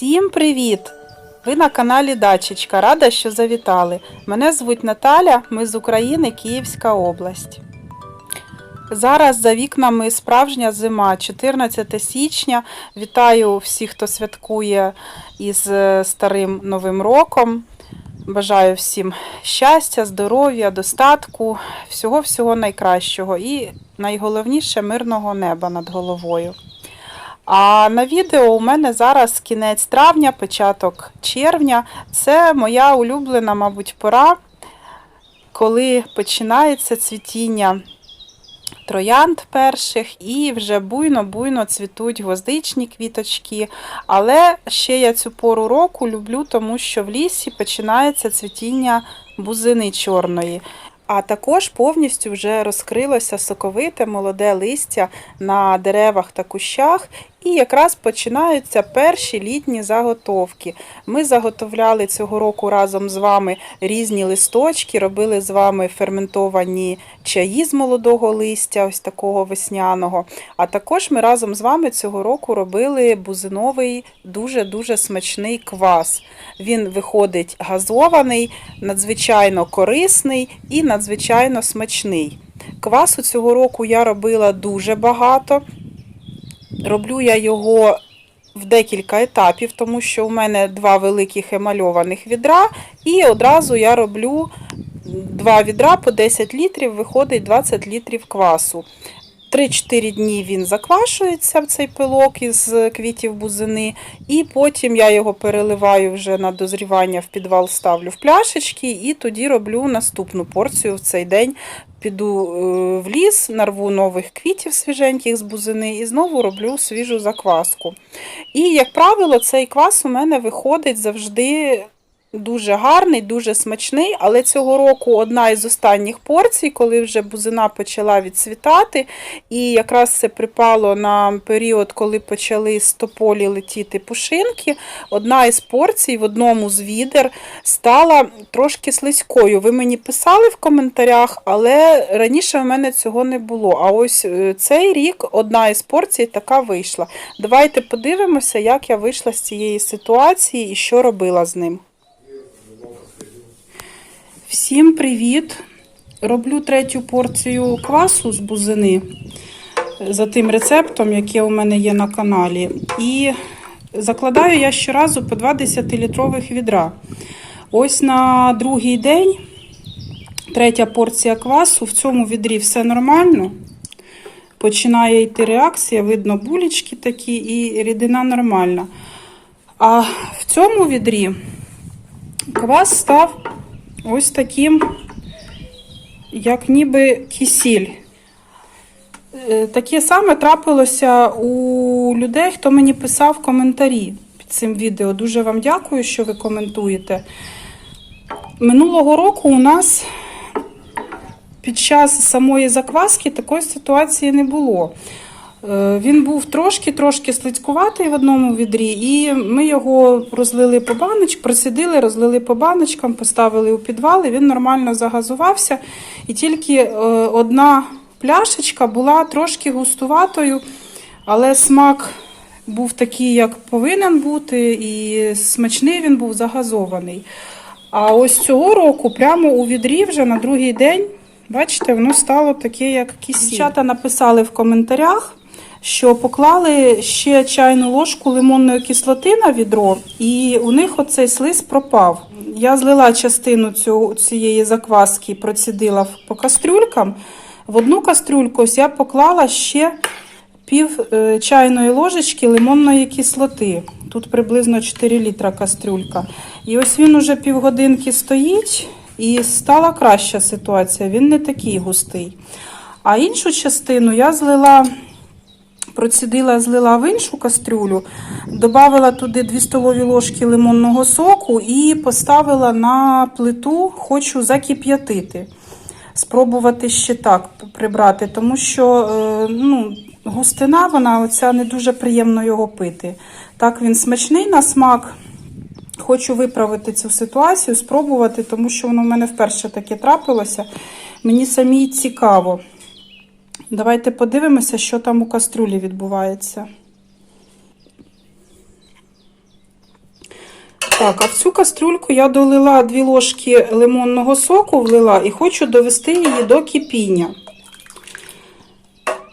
Всім привіт! Ви на каналі Дачечка. Рада, що завітали. Мене звуть Наталя, ми з України, Київська область. Зараз за вікнами справжня зима, 14 січня. Вітаю всіх, хто святкує із е, старим новим роком. Бажаю всім щастя, здоров'я, достатку, всього-всього найкращого і найголовніше мирного неба над головою. А на відео у мене зараз кінець травня, початок червня. Це моя улюблена, мабуть, пора, коли починається цвітіння троянд перших і вже буйно-буйно цвітуть гвоздичні квіточки. Але ще я цю пору року люблю, тому що в лісі починається цвітіння бузини чорної. А також повністю вже розкрилося соковите молоде листя на деревах та кущах, і якраз починаються перші літні заготовки. Ми заготовляли цього року разом з вами різні листочки, робили з вами ферментовані чаї з молодого листя, ось такого весняного. А також ми разом з вами цього року робили бузиновий дуже-дуже смачний квас. Він виходить газований, надзвичайно корисний і надзвичайно смачний. Квасу цього року я робила дуже багато. Роблю я його в декілька етапів, тому що у мене два великих емальованих відра, і одразу я роблю два відра по 10 літрів, виходить 20 літрів квасу. 3-4 дні він заквашується в цей пилок із квітів бузини, і потім я його переливаю вже на дозрівання в підвал, ставлю в пляшечки, і тоді роблю наступну порцію в цей день. Піду е, в ліс, нарву нових квітів свіженьких з бузини і знову роблю свіжу закваску. І, як правило, цей квас у мене виходить завжди дуже гарний, дуже смачний, але цього року одна із останніх порцій, коли вже бузина почала відцвітати, і якраз це припало на період, коли почали з тополі летіти пушинки. Одна із порцій в одному з відер стала трошки слизькою. Ви мені писали в коментарях, але раніше в мене цього не було. А ось е, цей рік одна із порцій така вийшла. Давайте подивимося, як я вийшла з цієї ситуації і що робила з ним. Всім привіт! Роблю третю порцію квасу з бузини за тим рецептом, який у мене є на каналі. І закладаю я щоразу по 2 10-літрових відра. Ось на другий день, третя порція квасу, в цьому відрі все нормально. Починає йти реакція, видно булічки такі, і рідина нормальна. А в цьому відрі квас став ось таким, як ніби кисіль. Е, Таке саме трапилося у людей, хто мені писав коментарі під цим відео. Дуже вам дякую, що ви коментуєте. Минулого року у нас під час самої закваски такої ситуації не було. Е, Він був трошки-трошки слизькуватий в одному відрі, і ми його розлили по баночкам, просидили, розлили по баночкам, поставили у підвал, і він нормально загазувався. І тільки е, одна пляшечка була трошки густуватою, але смак був такий, як повинен бути, і смачний він був загазований. А ось цього року, прямо у відрі, вже на другий день, бачите, воно стало таке, як кисіль. Дівчата написали в коментарях, що поклали ще чайну ложку лимонної кислоти на відро, і у них оцей слиз пропав. Я злила частину цього, цієї закваски, процідила по кастрюлькам. В одну кастрюльку ось я поклала ще пів е, чайної ложечки лимонної кислоти. Тут приблизно 4 літра кастрюлька. І ось він уже півгодинки стоїть, і стала краща ситуація. Він не такий густий. А іншу частину я злила, процідила, злила в іншу кастрюлю, додала туди 2 столові ложки лимонного соку і поставила на плиту, хочу закип'ятити. Спробувати ще так прибрати, тому що е, ну, густина, вона оця не дуже приємно його пити. Так, він смачний на смак. Хочу виправити цю ситуацію, спробувати, тому що воно в мене вперше таке трапилося. Мені самій цікаво. Давайте подивимося, що там у кастрюлі відбувається. Так, а в цю кастрюльку я долила 2 ложки лимонного соку, влила і хочу довести її до кипіння.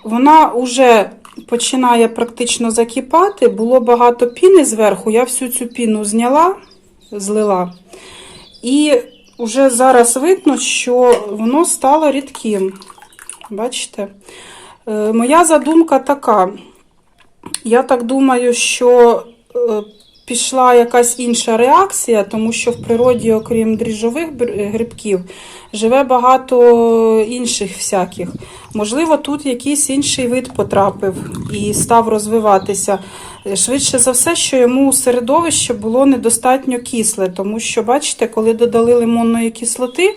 Вона вже починає практично закипати, було багато піни зверху, я всю цю піну зняла, злила. І вже зараз видно, що воно стало рідким. Бачите? Е, Моя задумка така. Я так думаю, що е, пішла якась інша реакція, тому що в природі, окрім дріжджових грибків, живе багато інших всяких. Можливо, тут якийсь інший вид потрапив і став розвиватися. Е, Швидше за все, що йому середовище було недостатньо кисле, тому що, бачите, коли додали лимонної кислоти,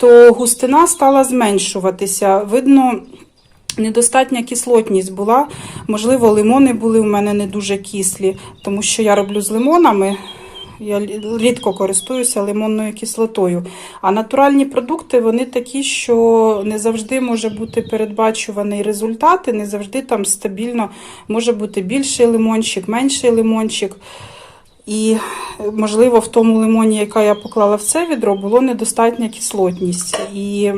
то густина стала зменшуватися. Видно, недостатня кислотність була. Можливо, лимони були у мене не дуже кислі, тому що я роблю з лимонами. Я рідко користуюся лимонною кислотою. А натуральні продукти вони такі, що не завжди може бути передбачуваний результат, і не завжди там стабільно може бути більший лимончик, менший лимончик. І, можливо, в тому лимоні, яка я поклала в це відро, було недостатня кислотність. І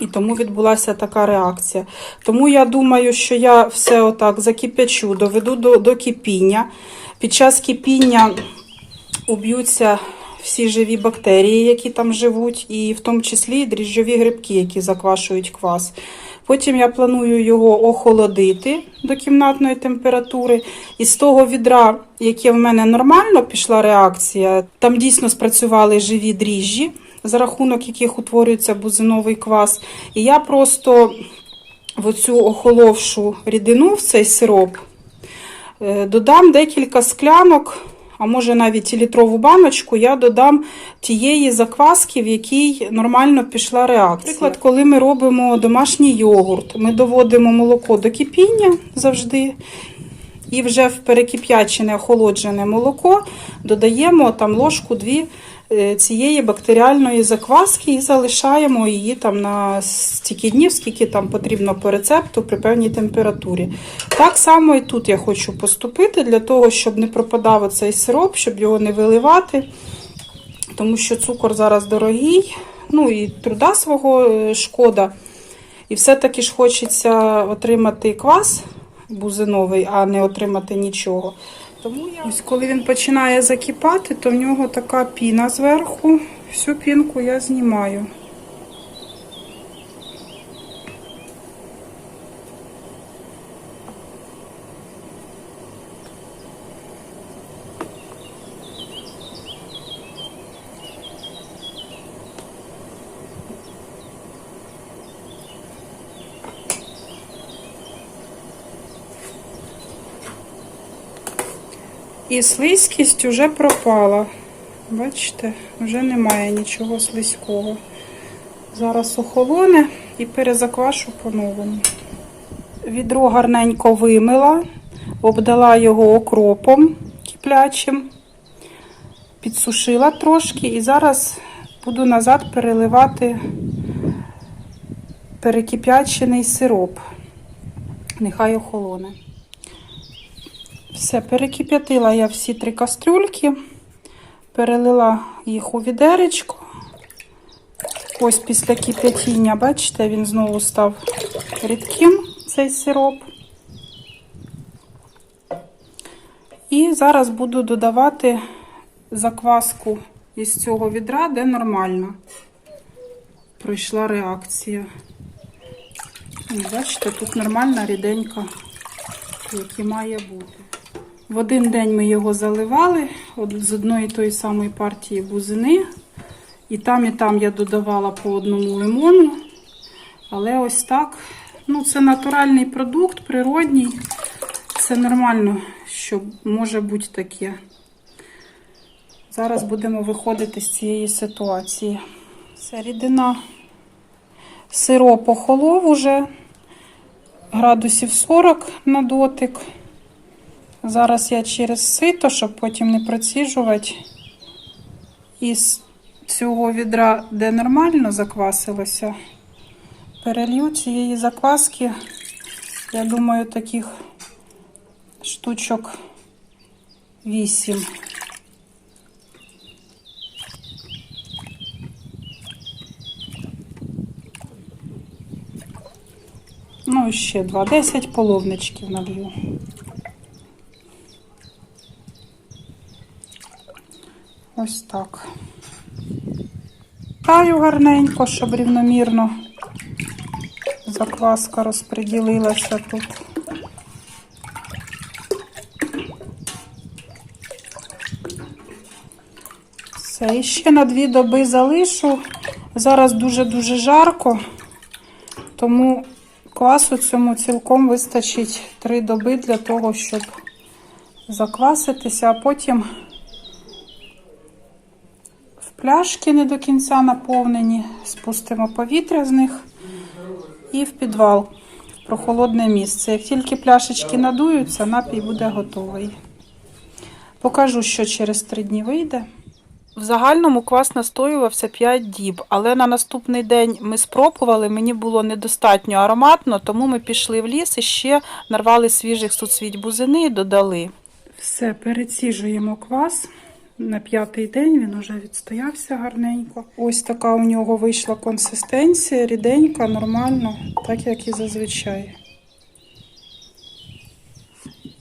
і тому відбулася така реакція. Тому я думаю, що я все отак закипячу, доведу до, до кипіння. Під час кипіння уб'ються всі живі бактерії, які там живуть, і в тому числі дріжджові грибки, які заквашують квас. Потім я планую його охолодити до кімнатної температури. І з того відра, яке в мене нормально пішла реакція, там дійсно спрацювали живі дріжджі, за рахунок яких утворюється бузиновий квас. І я просто в оцю охоловшу рідину, в цей сироп, е, додам декілька склянок, а може навіть літрову баночку, я додам тієї закваски, в якій нормально пішла реакція. Наприклад, коли ми робимо домашній йогурт, ми доводимо молоко до кипіння завжди. І вже в перекип'ячене охолоджене молоко додаємо там ложку дві цієї бактеріальної закваски і залишаємо її там на стільки днів, скільки там потрібно по рецепту при певній температурі. Так само і тут я хочу поступити для того, щоб не пропадав оцей сироп, щоб його не виливати, тому що цукор зараз дорогий, ну і труда свого е, шкода. І все-таки ж хочеться отримати квас бузиновий, а не отримати нічого. Тому я... Ось коли він починає закипати, то в нього така піна зверху. Всю пінку я знімаю. І слизькість вже пропала. Бачите, вже немає нічого слизького. Зараз охолоне і перезаквашу по-новому. Відро гарненько вимила, обдала його окропом киплячим, підсушила трошки і зараз буду назад переливати перекип'ячений сироп. Нехай охолоне. Все, перекип'ятила я всі три кастрюльки, перелила їх у відеречко. Ось після кип'ятіння, бачите, він знову став рідким, цей сироп. І зараз буду додавати закваску із цього відра, де нормально пройшла реакція. Бачите, тут нормальна ріденька, як і має бути. В один день ми його заливали з одної тої самої партії бузини. І там, і там я додавала по одному лимону. Але ось так. Ну, це натуральний продукт, природній. Це нормально, що може бути таке. Зараз будемо виходити з цієї ситуації. Все, рідина сироп охолов уже градусів 40 на дотик. Зараз я через сито, щоб потім не проціжувати, із цього відра, де нормально заквасилося, перелью цієї закваски, я думаю, таких штучок 8. Ну, і ще 2-10 половничків налью. Ось так. Таю гарненько, щоб рівномірно закваска розподілилася тут. Все, і ще на дві доби залишу. Зараз дуже-дуже жарко, тому квасу цьому цілком вистачить три доби для того, щоб закваситися, а потім пляшки не до кінця наповнені, спустимо повітря з них і в підвал, в прохолодне місце. Як тільки пляшечки надуються, напій буде готовий. Покажу, що через три дні вийде. В загальному квас настоювався 5 діб, але на наступний день ми спробували, мені було недостатньо ароматно, тому ми пішли в ліс і ще нарвали свіжих суцвіть бузини і додали. Все, переціжуємо квас. На п'ятий день він вже відстоявся гарненько. Ось така у нього вийшла консистенція, ріденька, нормально, так як і зазвичай.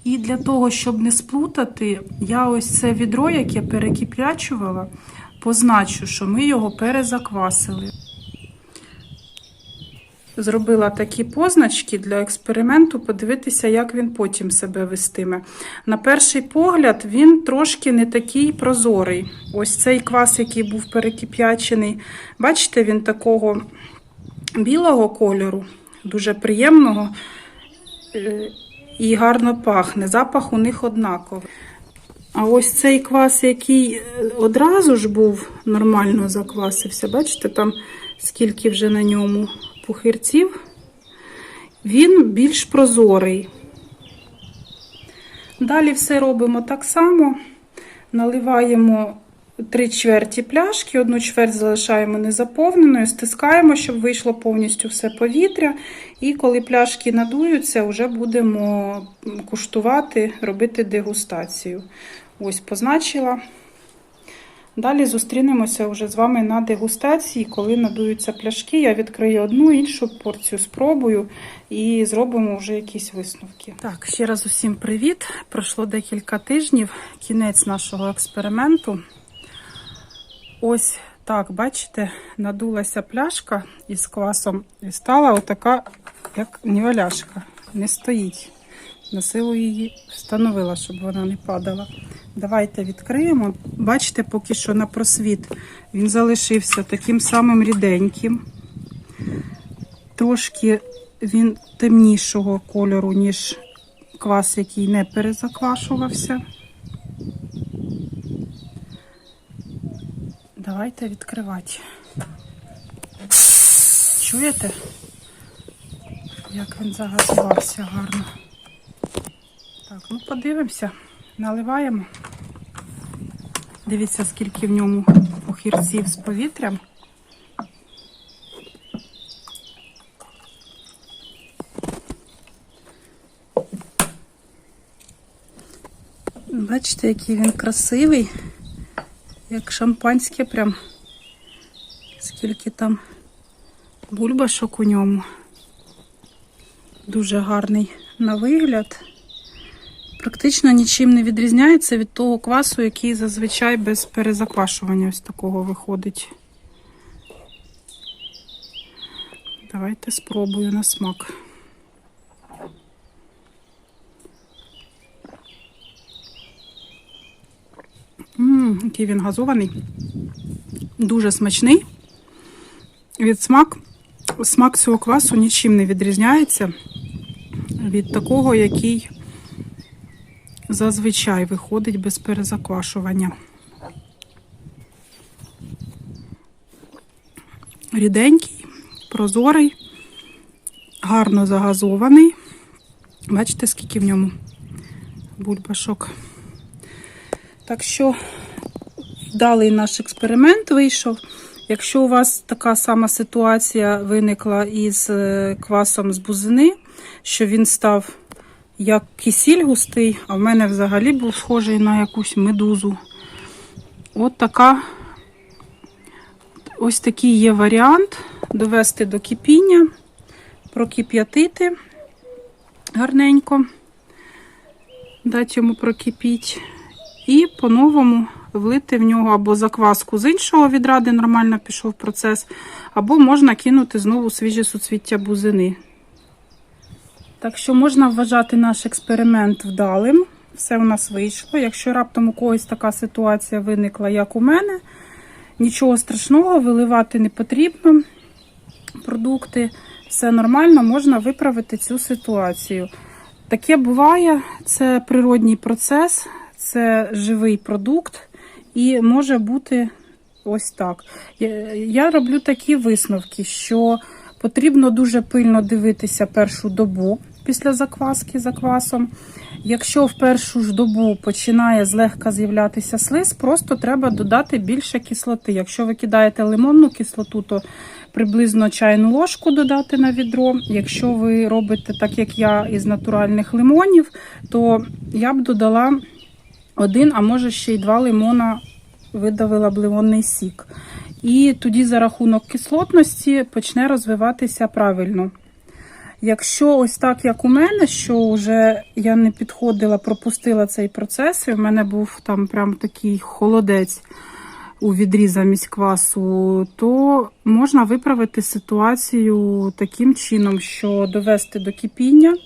І для того, щоб не сплутати, я ось це відро, яке перекіплячувала, позначу, що ми його перезаквасили. Зробила такі позначки для експерименту, подивитися, як він потім себе вестиме. На перший погляд, він трошки не такий прозорий. Ось цей квас, який був перекип'ячений, бачите, він такого білого кольору, дуже приємного е, і гарно пахне. Запах у них однаковий. А ось цей квас, який е, одразу ж був нормально заквасився, бачите, там скільки вже на ньому пухирців, він більш прозорий. Далі все робимо так само. Наливаємо три чверті пляшки, одну чверть залишаємо незаповненою, стискаємо, щоб вийшло повністю все повітря. І коли пляшки надуються, вже будемо куштувати, робити дегустацію. Ось позначила. Далі зустрінемося вже з вами на дегустації, коли надуються пляшки. Я відкрию одну іншу порцію, спробую і зробимо вже якісь висновки. Так, ще раз усім привіт. Пройшло декілька тижнів, кінець нашого експерименту. Ось так, бачите, надулася пляшка із квасом і стала отака, як нівеляшка. Не стоїть. На силу її встановила, щоб вона не падала. Давайте відкриємо. Бачите, поки що на просвіт він залишився таким самим ріденьким. Трошки він темнішого кольору, ніж квас, який не перезаквашувався. Давайте відкривати. Чуєте? Як він загазувався гарно. Так, ну подивимося, наливаємо. Дивіться, скільки в ньому похірців з повітрям. Бачите, який він красивий, як шампанське прям. Скільки там бульбашок у ньому. Дуже гарний на вигляд. Практично нічим не відрізняється від того квасу, який зазвичай без перезаквашування ось такого виходить. Давайте спробую на смак. Ммм, який він газований. Дуже смачний. Від смак, смак цього квасу нічим не відрізняється від такого, який зазвичай виходить без перезаквашування. Ріденький, прозорий, гарно загазований. Бачите, скільки в ньому бульбашок. Так що вдалий наш експеримент вийшов. Якщо у вас така сама ситуація виникла із е, квасом з бузини, що він став як кисіль густий, а в мене взагалі був схожий на якусь медузу. От така, ось такий є варіант довести до кипіння, прокип'ятити гарненько, дати йому прокипіть. І по-новому влити в нього або закваску з іншого відра, де нормально пішов процес, або можна кинути знову свіже суцвіття бузини. Так що можна вважати наш експеримент вдалим. Все у нас вийшло. Якщо раптом у когось така ситуація виникла, як у мене, нічого страшного, виливати не потрібно. Продукти, все нормально, можна виправити цю ситуацію. Таке буває, це природній процес, це живий продукт, і може бути ось так. Я- роблю такі висновки, що потрібно дуже пильно дивитися першу добу після закваски заквасом. Якщо в першу ж добу починає злегка з'являтися слиз, просто треба додати більше кислоти. Якщо ви кидаєте лимонну кислоту, то приблизно чайну ложку додати на відро. Якщо ви робите так, як я, із натуральних лимонів, то я б додала один, а може ще й два лимона видавила б лимонний сік. І тоді за рахунок кислотності почне розвиватися правильно. Якщо ось так, як у мене, що вже я не підходила, пропустила цей процес, і в мене був там прям такий холодець у відрі замість квасу, то можна виправити ситуацію таким чином, що довести до кипіння,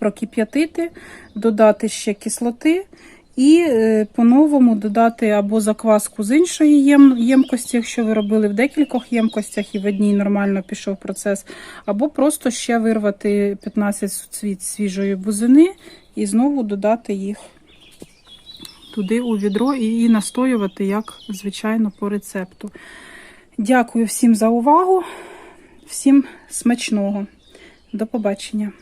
прокип'ятити, додати ще кислоти і е, по-новому додати або закваску з іншої ємкості, якщо ви робили в декількох ємкостях і в одній нормально пішов процес, або просто ще вирвати 15 суцвіт свіжої бузини і знову додати їх туди у відро і настоювати, як звичайно, по рецепту. Дякую всім за увагу, всім смачного. До побачення.